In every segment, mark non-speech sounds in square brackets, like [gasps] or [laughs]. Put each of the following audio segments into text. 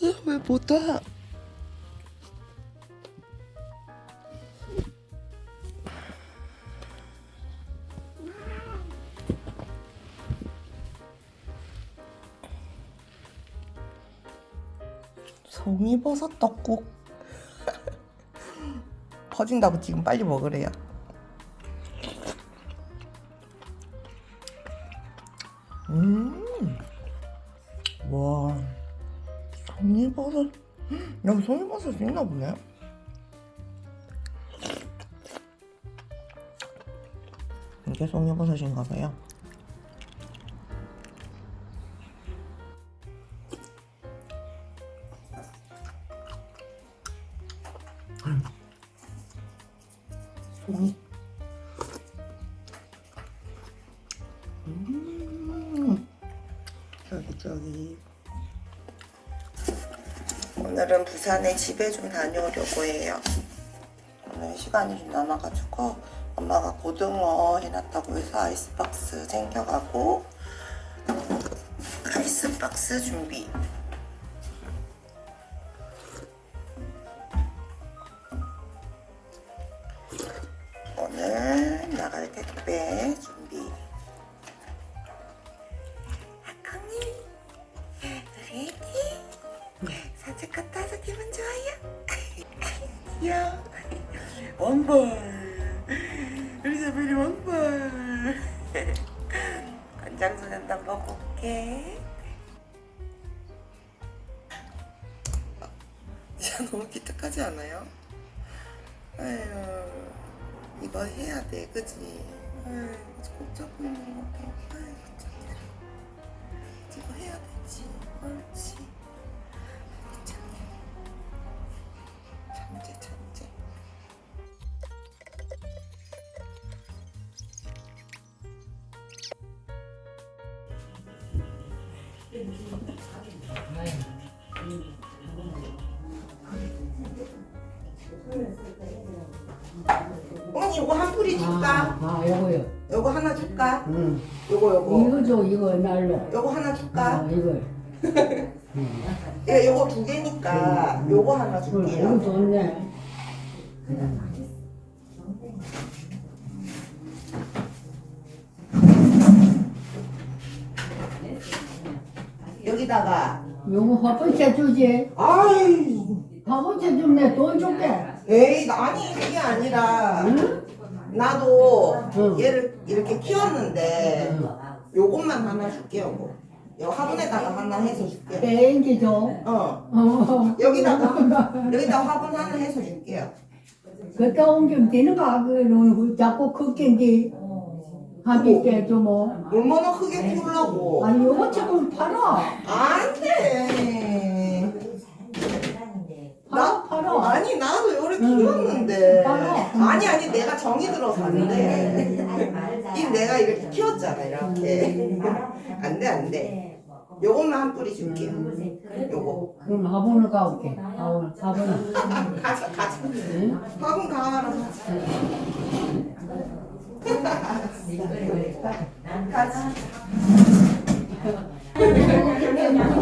[gasps] 왜 못와? 송이버섯 떡국 [laughs] 퍼진다고 지금 빨리 먹으래요. 송이버섯 있나 보네. 이게 송이버섯인가 봐요. 부산에 집에 좀 다녀오려고 해요. 오늘 시간이 좀 남아가지고 엄마가 고등어 해놨다고 해서 아이스박스 챙겨가고 아이스박스 준비. 다 먹을게 진짜 너무 기특하지 않아요? 아유 이거 해야 돼 그지? 아유 꼭 잡고 있는 것 같아. 아유 참 이거 해야 되지. 옳지 언니 이거 한 뿌리 줄까? 아, 요거요. 요거 하나 줄까? 응. 요거 요거 이거 줘, 이거 날로. 요거 하나 줄까? 아, 이거. 예, 요거 두 개니까 요거 하나 줄게요 좋네. 여기다가 요거 화분째 주지. 아이 화분째 주면 내돈 줄게. 에이 아니 그게 아니라 응? 나도 응. 얘를 이렇게 키웠는데 요것만 하나 줄게요 뭐. 요 화분에다가 하나 해서 줄게 땡기 줘. 어 어. 여기다가 여기다 화분 하나 해서 줄게요 그때 옮기면 되는 거, 그, 자꾸 크게인지. 하기 때도 뭐. 얼마나 크게 키우려고 아니, 요거 지금 팔아. 안 돼 팔아, 팔아. 아니 나도 요래 응. 키웠는데 팔아. 아니 아니 내가 정이 들어서 안 돼 이 내가 이렇게 키웠잖아 이렇게 안 돼 안 돼 요것만 한 뿌리 줄게요 요거 그럼 화분을 가올게. 화분, 화분을. 가자 가자 응? 화분 가와라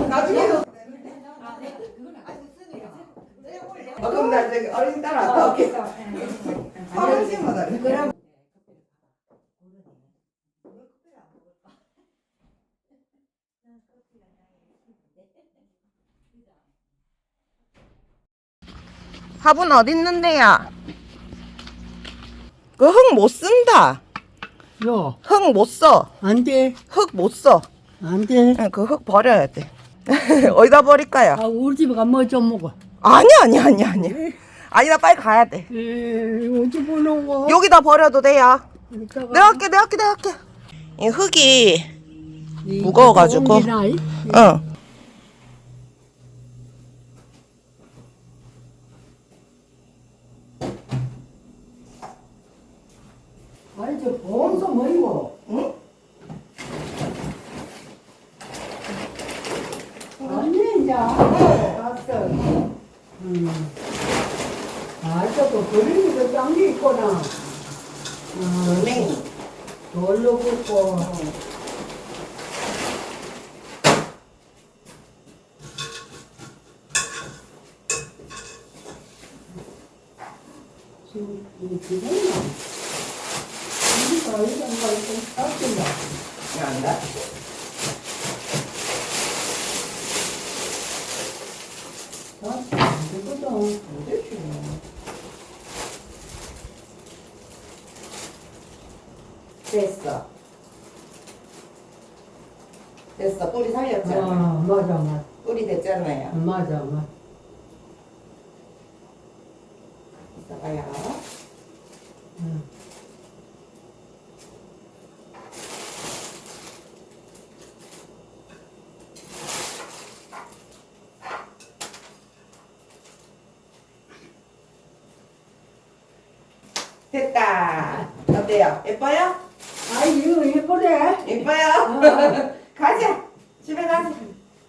나중에 어, 그럼 나 저기 어린 딸 왔다 올게 화분씩 받아래 그럼 화분 어딨는데요? 그 흙 못 쓴다. 요, 흙못 써. 안 돼. 흙 못 써. 안 돼. 그 흙 버려야 돼. [laughs] 어디다 버릴까요? 아, 우리 집에 가면 뭐좀 먹어. 아니 아니 아니 아니. 아니 나 빨리 가야 돼. 에이, 보는 거? 여기다 버려도 돼요. 이따가 내가 할게 내가 할게 내가 할게. 이 흙이 이- 무거워가지고. 옮기나, 이? 응. 그 저 보험서 뭐이고? 응? 어? 아니 이제 알았어. 음. 아, 저거 그 그림이 그 짱이 있구나. 음, 돌로 굽고. 지금 이게 지금 됐어. 됐어. 뿌리 아, 살렸잖아. 맞아, 맞아. 뿌리 됐잖아요. 맞아, 맞아. 있어봐요. 응. 됐다. 어때요? 예뻐요? 아, 이거 예쁘네. 예뻐요? [laughs] 가자. 집에 가자.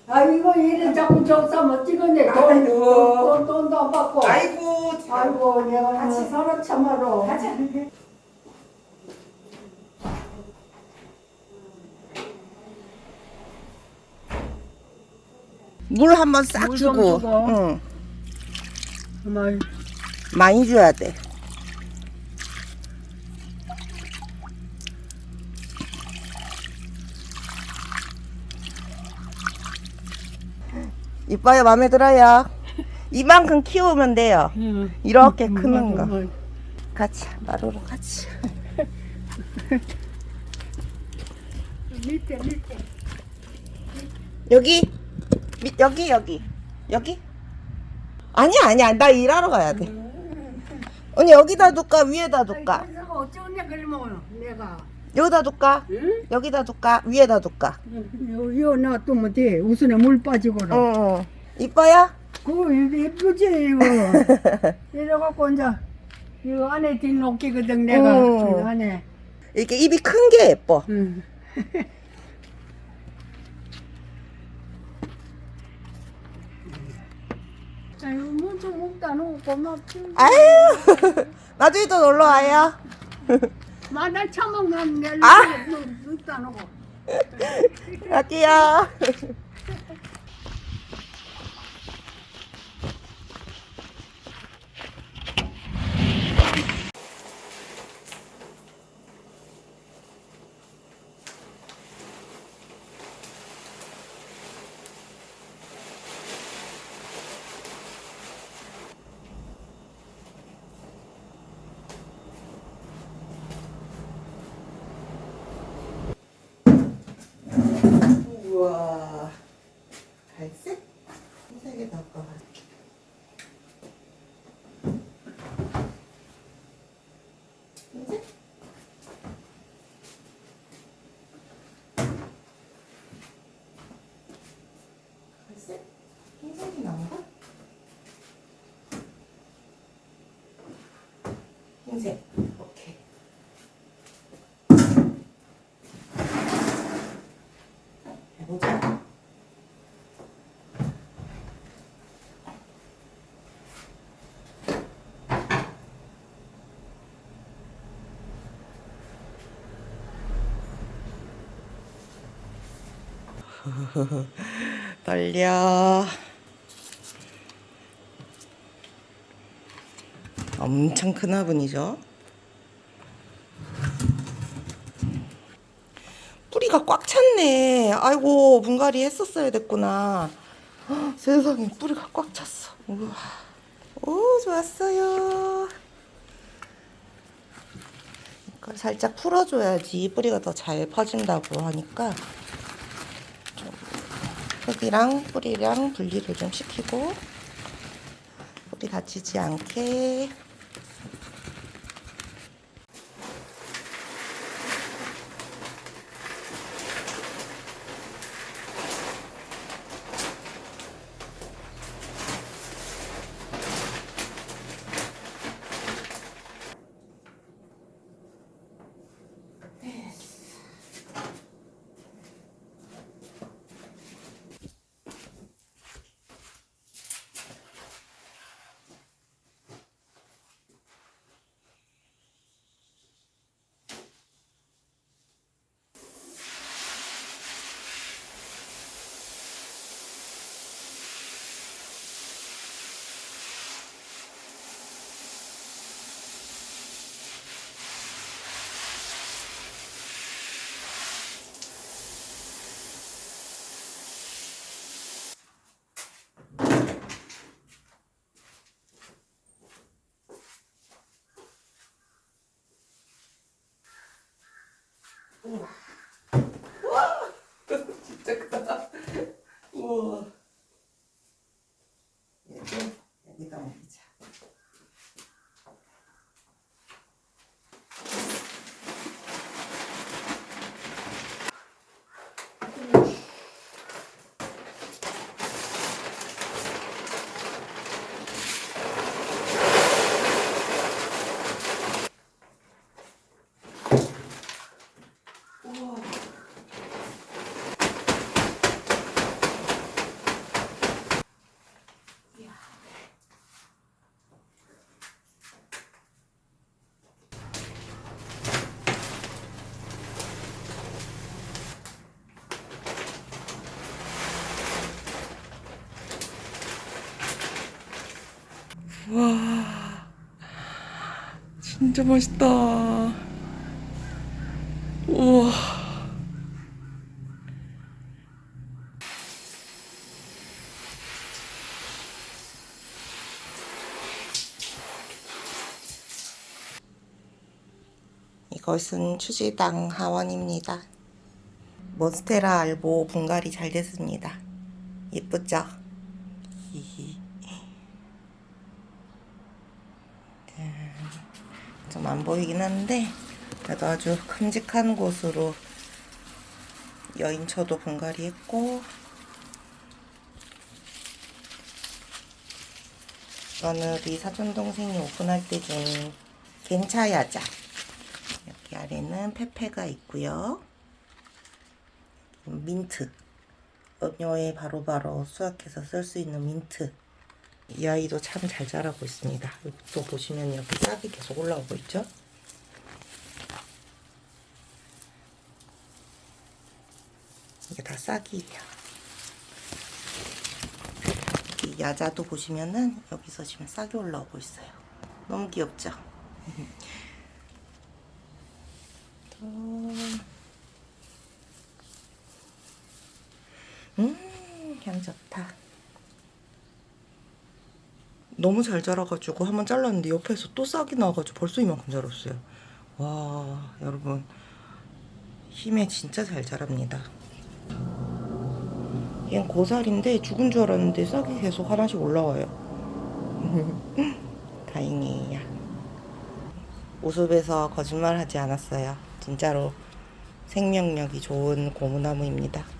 아, 이거 이래 자꾸 저싸면 찍었네. 돈, 아이고. 돈, 돈도 안 받고. 아이고. 참. 아이고, 내가 같이. 같이 살아 참아로. 가자. 물 한번 싹 물좀 주고, 주고. 응. 많이 줘야 돼. 이뻐요, 마음에 들어요. [laughs] 이만큼 키우면 돼요. 응. 이렇게 음, 크는 거. 맞아. 같이, 마루로 같이. 밑에, 밑에. 여기, 미, 여기, 여기, 여기. 아니야, 아니야. 나 일하러 가야 돼. 언니 여기다 둘까? 위에다 둘까? 내가 어쩌냐 그러면 내가. 여기다 둘까? 응? 여기다 둘까? 위에다 둘까? 요, 요 놔두면 돼. 우선에 물 빠지고라. 응, 응. 이뻐요? 그거 예쁘지 이거. [laughs] 이래갖고 이제 이거 안에 뒷놓기거든 내가 음. 그 안에. 이렇게 입이 큰 게 예뻐. 응. [laughs] 아유 뭐좀 먹다 놓고 고맙지. 아유, [laughs] 나중에 또 놀러 와요. 마늘 처먹는 내 아! 먹다 놓고. 갈게요. 갈색? 흰색에 덮어. 흰색? 갈색? 흰색이 나온가? 흰색. [laughs] 떨려. 엄청 큰 화분이죠. 뿌리가 꽉 찼네. 아이고, 분갈이 했었어야 됐구나. 헉, 세상에, 뿌리가 꽉 찼어. 우와. 오, 좋았어요. 이걸 살짝 풀어줘야지 뿌리가 더 잘 퍼진다고 하니까 좀 흙이랑 뿌리랑 분리를 좀 시키고 뿌리 다치지 않게 우와 진짜 크다 우와 얘도 여기다 옮기자 우와 와 진짜 맛있다. 우와. 이것은 추지당 하원입니다. 몬스테라 알보 분갈이 잘 됐습니다. 예쁘죠? 좀 안 보이긴 한데 그래도 아주 큼직한 곳으로 여인처도 분갈이 했고 이거는 우리 사촌 동생이 오픈할 때 준 괜차야자. 여기 아래는 페페가 있고요. 민트. 음료에 바로바로 수확해서 쓸 수 있는 민트 이 아이도 참 잘 자라고 있습니다. 여기 또 보시면 이렇게 싹이 계속 올라오고 있죠? 이게 다 싹이에요. 이 야자도 보시면은 여기서 지금 싹이 올라오고 있어요. 너무 귀엽죠? 또 음, 향 좋다. 너무 잘 자라가지고 한번 잘랐는데 옆에서 또 싹이 나와가지고 벌써 이만큼 자랐어요. 와, 여러분. 힘에 진짜 잘 자랍니다. 얘는 고살인데 죽은 줄 알았는데 싹이 계속 하나씩 올라와요. [laughs] 다행이에요. 우습에서 거짓말하지 않았어요. 진짜로 생명력이 좋은 고무나무입니다.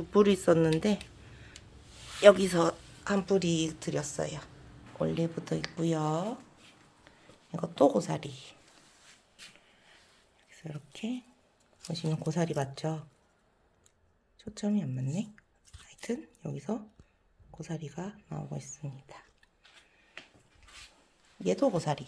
두 뿌리 있었는데 여기서 한 뿌리 드렸어요. 올리브도 있고요. 또 고사리. 그래서 이렇게 보시면 고사리 맞죠? 초점이 안 맞네. 하여튼 여기서 고사리가 나오고 있습니다. 얘도 고사리.